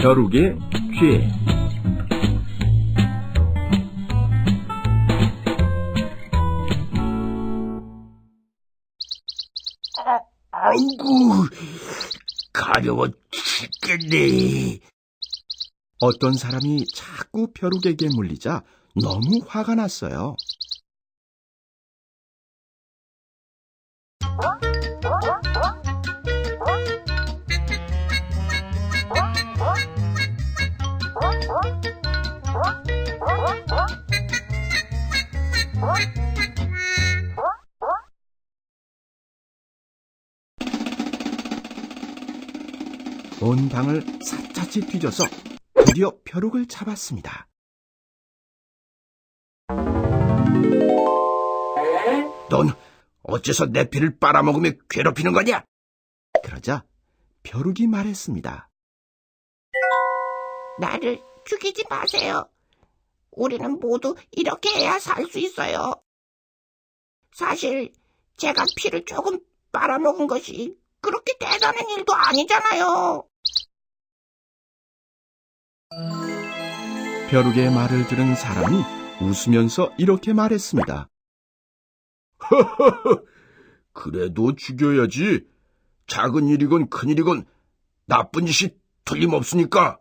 벼룩의 죄 아이고, 가려워 죽겠네. 어떤 사람이 자꾸 벼룩에게 물리자 너무 화가 났어요. 온 방을 샅샅이 뒤져서 드디어 벼룩을 잡았습니다. 넌 어째서 내 피를 빨아먹으며 괴롭히는 거냐? 그러자 벼룩이 말했습니다. 나를 죽이지 마세요. 우리는 모두 이렇게 해야 살 수 있어요. 사실 제가 피를 조금 빨아먹은 것이 그렇게 대단한 일도 아니잖아요. 벼룩의 말을 들은 사람이 웃으면서 이렇게 말했습니다. 그래도 죽여야지. 작은 일이건 큰 일이건 나쁜 짓이 틀림없으니까.